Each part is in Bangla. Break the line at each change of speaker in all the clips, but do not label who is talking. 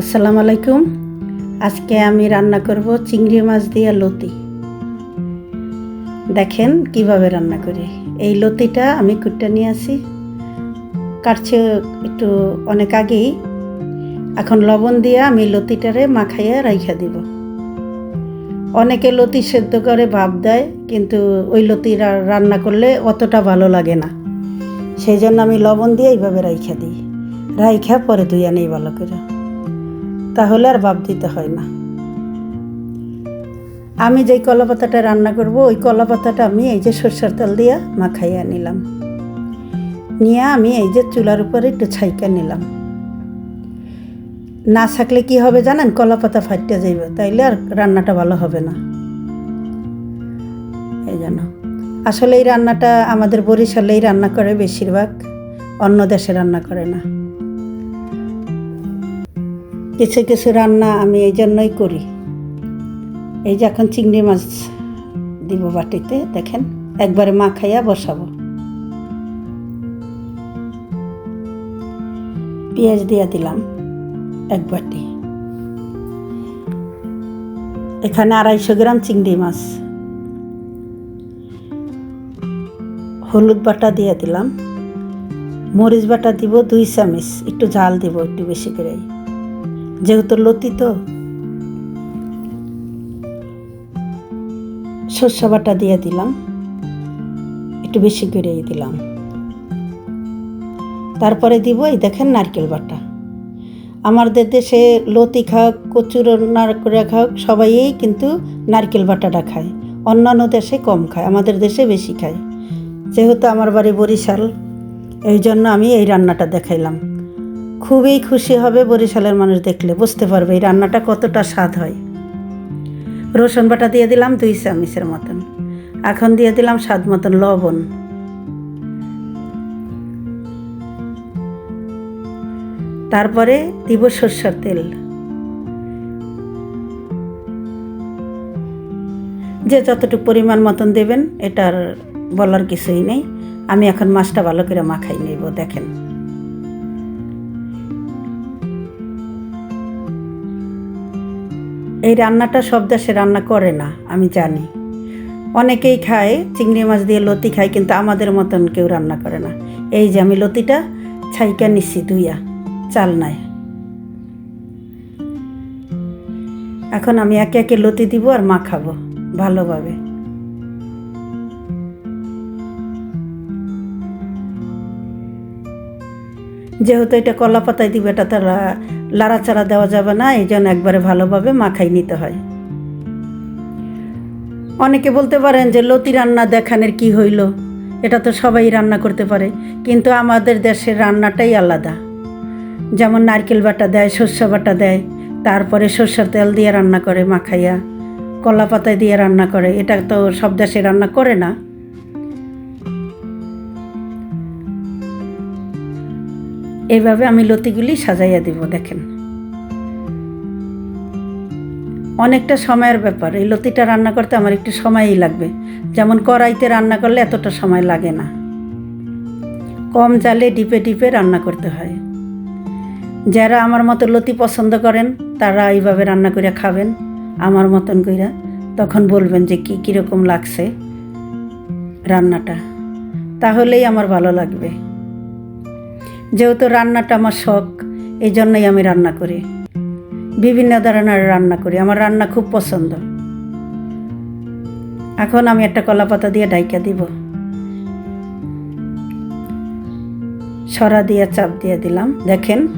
আসসালামু আলাইকুম। আজকে আমি রান্না করব চিংড়ি মাছ দিয়ে লতি। দেখেন কীভাবে রান্না করি। এই লতিটা আমি কুটটা নিয়ে আসি। কাটছে একটু অনেক আগেই। এখন লবণ দিয়ে আমি লতিটারে মাখাইয়া রাইখা দিব। অনেকে লতি সেদ্ধ করে ভাব দেয়, কিন্তু ওই লতি রান্না করলে অতটা ভালো লাগে না। সেই জন্য আমি লবণ দিয়ে এইভাবে রাইখা দিই। রাইখা পরে ধুইয়া নেই ভালো করে। তাহলে আর ভাব দিতে হয় না। আমি যেই কলা পাতাটা রান্না করব, ওই কলা পাতাটা আমি এই যে সরষের তেল দিয়া মাখাইয়া নিলাম। নিয়ে আমি এই যে চুলার উপরে একটু ছাইকা নিলাম। না থাকলে কি হবে জানেন? কলা পাতা ফাটিয়া যাইবে, তাইলে আর রান্নাটা ভালো হবে না। এই জন্য আসলে এই রান্নাটা আমাদের বরিশালেই রান্না করে বেশিরভাগ, অন্য দেশে রান্না করে না। কিছু কিছু রান্না আমি এই জন্যই করি। এই যে এখন চিংড়ি মাছ দিব বাটিতে, দেখেন, একবারে মা খাইয়া বসাবো। পেঁয়াজ দিয়ে দিলাম এক বাটি। এখানে আড়াইশো গ্রাম চিংড়ি মাছ। হলুদ বাটা দিয়ে দিলাম। মরিচ বাটা দিব দুই চামচ, একটু ঝাল দিব একটু বেশি করে যেহেতু লতি তো। শস্য বাটা দিয়ে দিলাম। একটু বেশি করেই দিলাম। তারপরে দিব এই দেখেন নারকেল বাটা। আমাদের দেশে লতি খাওক কচুর করে খাওক সবাই কিন্তু নারকেল বাটাটা খায়। অন্যান্য দেশে কম খায়, আমাদের দেশে বেশি খায়। যেহেতু আমার বাড়ি বরিশাল, এই জন্য আমি এই রান্নাটা দেখাইলাম। খুবই খুশি হবে বরিশালের মানুষ দেখলে, বুঝতে পারবে এই রান্নাটা কতটা স্বাদ হয়। রসুন বাটা দিয়ে দিলাম দুই চামিচের মতন। এখন দিয়ে দিলাম স্বাদ মতন লবণ। তারপরে দিব সর্ষের তেল। যে যতটুকু পরিমাণ মতন দেবেন, এটার বলার কিছুই নেই। আমি এখন মাছটা ভালো করে মাখাই নেব, দেখেন। এই রান্নাটা সব দেশে রান্না করে না, আমি জানি। অনেকেই খায়, চিংড়ি মাছ দিয়ে লতি খায়, কিন্তু আমাদের মতন কেউ রান্না করে না। এই যে আমি লতিটা ছাইকা নিচ্ছি দুইয়া চাল নাই। এখন আমি একে একে লতি দিব আর মা খাব, ভালোভাবে। যেহেতু এটা কলা পাতায় দিব, এটা তো লা- লাড়াচাড়া দেওয়া যাবে না, এই জন্য একবারে ভালোভাবে মাখাই নিতে হয়। অনেকে বলতে পারেন যে, লতি রান্না দেখানের কি হইল? এটা তো সবাই রান্না করতে পারে, কিন্তু আমাদের দেশের রান্নাটাই আলাদা। যেমন নারকেল বাটা দেয় শস্য বাটা দেয়, তারপরে সর্ষের তেল দিয়ে রান্না করে মাখাইয়া, কলা পাতায় দিয়ে রান্না করে, এটা তো সব দেশে রান্না করে না। এইভাবে আমি লতিগুলি সাজাইয়া দিব, দেখেন। অনেকটা সময়ের ব্যাপার, এই লতিটা রান্না করতে আমার একটু সময়ই লাগবে। যেমন কড়াইতে রান্না করলে এতটা সময় লাগে না। কম জালে ডিপে ডিপে রান্না করতে হয়। যারা আমার মতো লতি পছন্দ করেন, তারা এইভাবে রান্না করে খাবেন। আমার মতন কইরা তখন বলবেন যে কী, কীরকম লাগছে রান্নাটা। তাহলেই আমার ভালো লাগবে। যেহেতু রান্নাটা আমার শখ এই জন্যই আমি রান্না করি। বিভিন্ন ধরনের রান্না করি, আমার রান্না খুব পছন্দ। এখন আমি একটা কলা পাতা দিয়ে ডাইকা দিব। সরা দিয়ে চাপ দিয়ে দিলাম। দেখেন,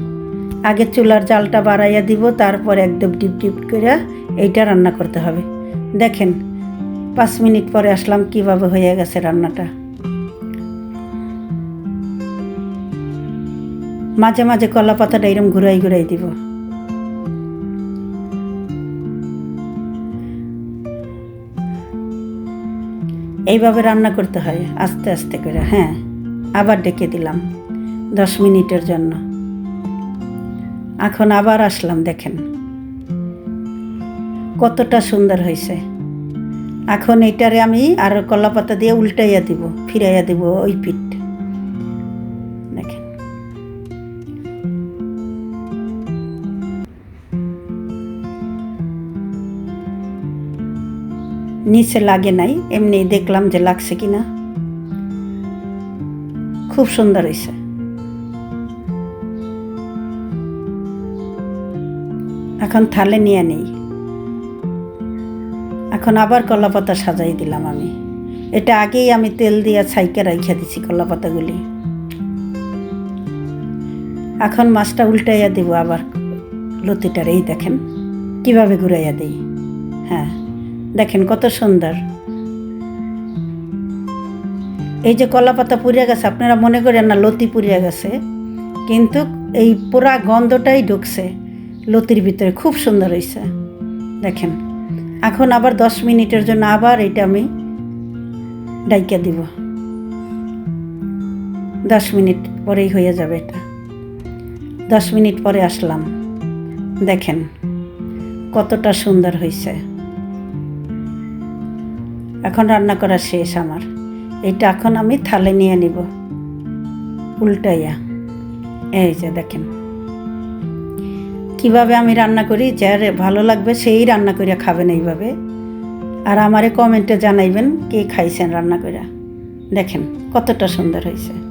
আগে চুলার জালটা বাড়াইয়া দিব, তারপর একদম ডিপ ডিপ করে এইটা রান্না করতে হবে। দেখেন, পাঁচ মিনিট পরে আসলাম কীভাবে হয়ে গেছে রান্নাটা। মাঝে মাঝে কলা পাতাটা এরম ঘুরাই ঘুরাই দিব। এইভাবে রান্না করতে হয়, আস্তে আস্তে করে হ্যাঁ। আবার ডেকে দিলাম দশ মিনিটের জন্য। এখন আবার আসলাম, দেখেন। কতটা সুন্দর হয়েছে। এখন এইটারে আমি আর কলা পাতা দিয়ে উল্টাইয়া দিব, ফিরাইয়া দিব ওই পিঠ। নিচে লাগে নাই, এমনি দেখলাম যে লাগছে কি না খুব সুন্দর হয়েছে এখন থালে নিয়ে নেই। এখন আবার কলা পাতা সাজাই দিলাম আমি। এটা আগেই আমি তেল দিয়ে ছাইকে রাইখা দিছি কলা পাতাগুলি এখন মাছটা উল্টাইয়া দিব আবার লতিটার, এই দেখেন, কীভাবে ঘুরাইয়া দিই। হ্যাঁ। দেখেন কত সুন্দর। এই যে কলা পাতা পুড়িয়া গেছে, আপনারা মনে করেন না লতি পুড়িয়া গেছে, কিন্তু এই পুরা গন্ধটাই ঢুকছে লতির ভিতরে, খুব সুন্দর হয়েছে। দেখেন, এখন আবার দশ মিনিটের জন্য আবার এটা আমি ডাইকা দিব। দশ মিনিট পরেই হয়ে যাবে এটা। দশ মিনিট পরে আসলাম। দেখেন, কতটা সুন্দর হয়েছে। এখন রান্না করা শেষ আমার। এটা এখন আমি থালে নিয়ে নিব। উল্টাইয়া। এই যে দেখেন। কীভাবে আমি রান্না করি, যার ভালো লাগবে সেই রান্না করিয়া খাবেন এইভাবে। আর আমারে কমেন্টে জানাইবেন কে খাইছেন রান্না করিয়া দেখেন কতটা সুন্দর হয়েছে